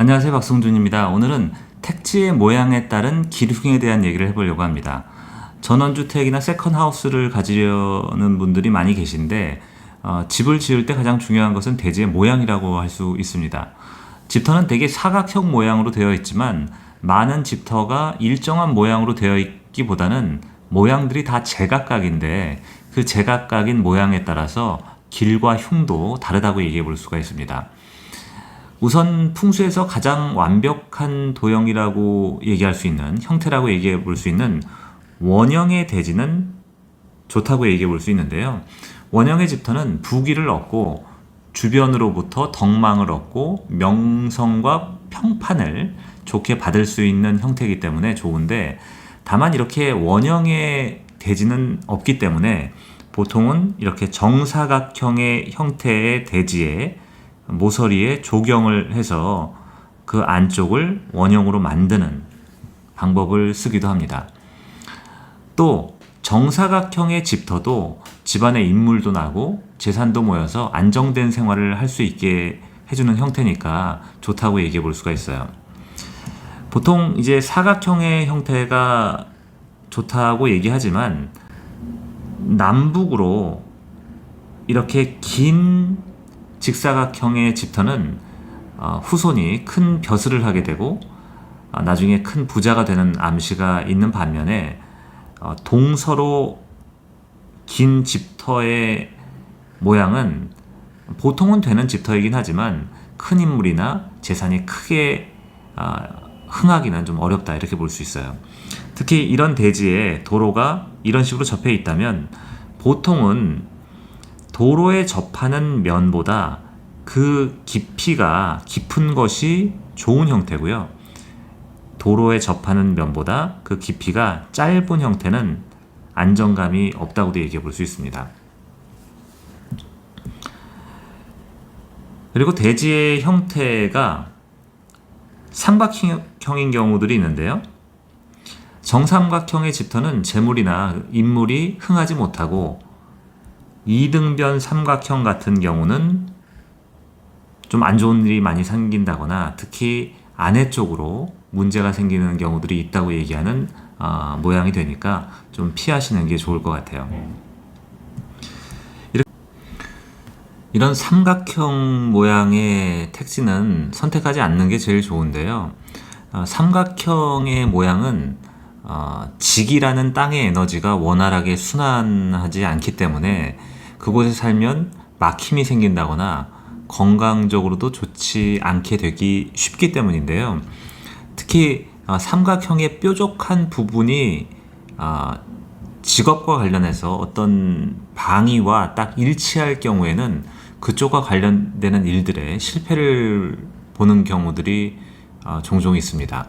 안녕하세요 박성준입니다. 오늘은 택지의 모양에 따른 기둥에 대한 얘기를 해보려고 합니다. 전원주택이나 세컨하우스를 가지려는 분들이 많이 계신데 어, 집을 지을 때 가장 중요한 것은 대지의 모양이라고 할 수 있습니다. 집터는 대개 사각형 모양으로 되어 있지만 많은 집터가 일정한 모양으로 되어 있기보다는 모양들이 다 제각각인데 그 제각각인 모양에 따라서 길과 흉도 다르다고 얘기해 볼 수가 있습니다. 우선 풍수에서 가장 완벽한 도형이라고 얘기할 수 있는 형태라고 얘기해 볼 수 있는 원형의 대지는 좋다고 얘기해 볼 수 있는데요. 원형의 집터는 부기를 얻고 주변으로부터 덕망을 얻고 명성과 평판을 좋게 받을 수 있는 형태이기 때문에 좋은데 다만 이렇게 원형의 대지는 없기 때문에 보통은 이렇게 정사각형의 형태의 대지에 모서리에 조경을 해서 그 안쪽을 원형으로 만드는 방법을 쓰기도 합니다. 또 정사각형의 집터도 집안에 인물도 나고 재산도 모여서 안정된 생활을 할 수 있게 해주는 형태니까 좋다고 얘기해 볼 수가 있어요. 보통 이제 사각형의 형태가 좋다고 얘기하지만 남북으로 이렇게 긴 직사각형의 집터는 어, 후손이 큰 벼슬을 하게 되고 어, 나중에 큰 부자가 되는 암시가 있는 반면에 어, 동서로 긴 집터의 모양은 보통은 되는 집터이긴 하지만 큰 인물이나 재산이 크게 아, 흥하기는 좀 어렵다 이렇게 볼 수 있어요. 특히 이런 대지에 도로가 이런 식으로 접해 있다면 보통은 도로에 접하는 면보다 그 깊이가 깊은 것이 좋은 형태고요. 도로에 접하는 면보다 그 깊이가 짧은 형태는 안정감이 없다고도 얘기해 볼 수 있습니다. 그리고 대지의 형태가 삼각형인 경우들이 있는데요. 정삼각형의 집터는 재물이나 인물이 흥하지 못하고 이등변 삼각형 같은 경우는 좀 안 좋은 일이 많이 생긴다거나 특히 아내 쪽으로 문제가 생기는 경우들이 있다고 얘기하는 어, 모양이 되니까 좀 피하시는 게 좋을 것 같아요. 이런 삼각형 모양의 택지는 선택하지 않는 게 제일 좋은데요. 어, 삼각형의 모양은 어, 직이라는 땅의 에너지가 원활하게 순환하지 않기 때문에 그곳에 살면 막힘이 생긴다거나 건강적으로도 좋지 않게 되기 쉽기 때문인데요. 특히 어, 삼각형의 뾰족한 부분이 어, 직업과 관련해서 어떤 방위와 딱 일치할 경우에는 그쪽과 관련되는 일들에 실패를 보는 경우들이 어, 종종 있습니다.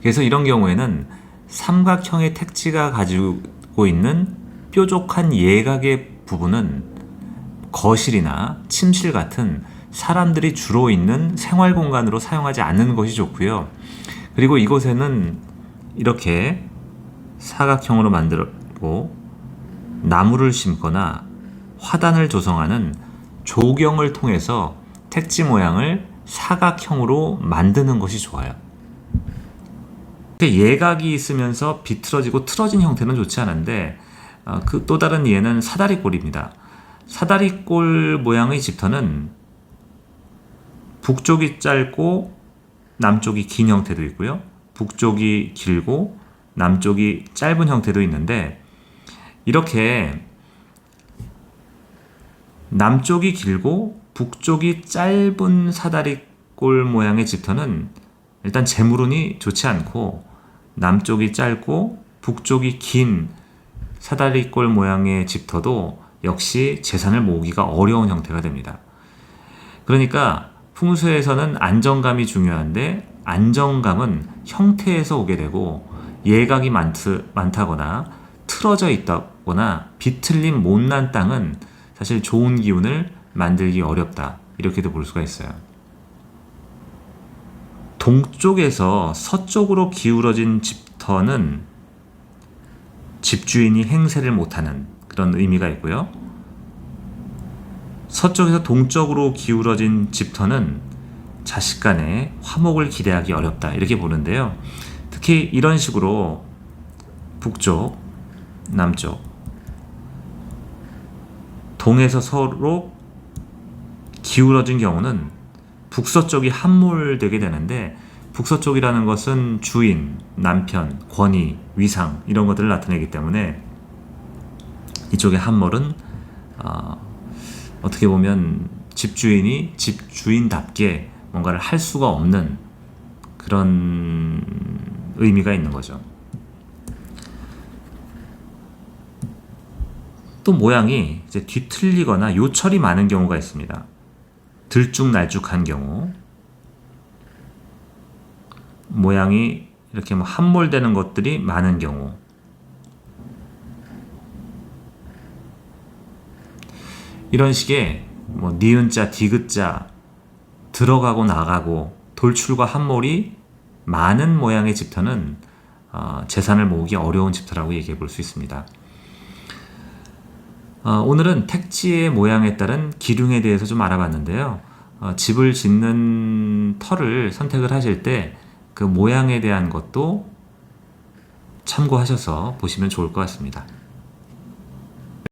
그래서 이런 경우에는 삼각형의 택지가 가지고 있는 뾰족한 예각의 부분은 거실이나 침실 같은 사람들이 주로 있는 생활 공간으로 사용하지 않는 것이 좋고요. 그리고 이곳에는 이렇게 사각형으로 만들고 나무를 심거나 화단을 조성하는 조경을 통해서 택지 모양을 사각형으로 만드는 것이 좋아요. 예각이 있으면서 비틀어지고 틀어진 형태는 좋지 않은데 어, 그 또 다른 예는 사다리꼴입니다. 사다리꼴 모양의 집터는 북쪽이 짧고 남쪽이 긴 형태도 있고요. 북쪽이 길고 남쪽이 짧은 형태도 있는데 이렇게 남쪽이 길고 북쪽이 짧은 사다리꼴 모양의 집터는 일단 재물운이 좋지 않고 남쪽이 짧고 북쪽이 긴 사다리꼴 모양의 집터도 역시 재산을 모으기가 어려운 형태가 됩니다. 그러니까 풍수에서는 안정감이 중요한데 안정감은 형태에서 오게 되고 예각이 많트, 많다거나 틀어져 있다거나 비틀린 못난 땅은 사실 좋은 기운을 만들기 어렵다. 이렇게도 볼 수가 있어요. 동쪽에서 서쪽으로 기울어진 집터는 집주인이 행세를 못하는 그런 의미가 있고요. 서쪽에서 동쪽으로 기울어진 집터는 자식 간의 화목을 기대하기 어렵다 이렇게 보는데요. 특히 이런 식으로 북쪽, 남쪽, 동에서 서로 기울어진 경우는 북서쪽이 함몰되게 되는데 북서쪽이라는 것은 주인, 남편, 권위, 위상 이런 것들을 나타내기 때문에 이쪽의 함몰은 어, 어떻게 보면 집주인이 집주인답게 뭔가를 할 수가 없는 그런 의미가 있는 거죠. 또 모양이 이제 뒤틀리거나 요철이 많은 경우가 있습니다. 들쭉날쭉한 경우, 모양이 이렇게 뭐 함몰되는 것들이 많은 경우, 이런 식의 뭐 니은자, 디귿자 들어가고 나가고 돌출과 함몰이 많은 모양의 집터는 어, 재산을 모으기 어려운 집터라고 얘기해 볼 수 있습니다. 어, 오늘은 택지의 모양에 따른 기둥에 대해서 좀 알아봤는데요. 어, 집을 짓는 터를 선택을 하실 때 그 모양에 대한 것도 참고하셔서 보시면 좋을 것 같습니다.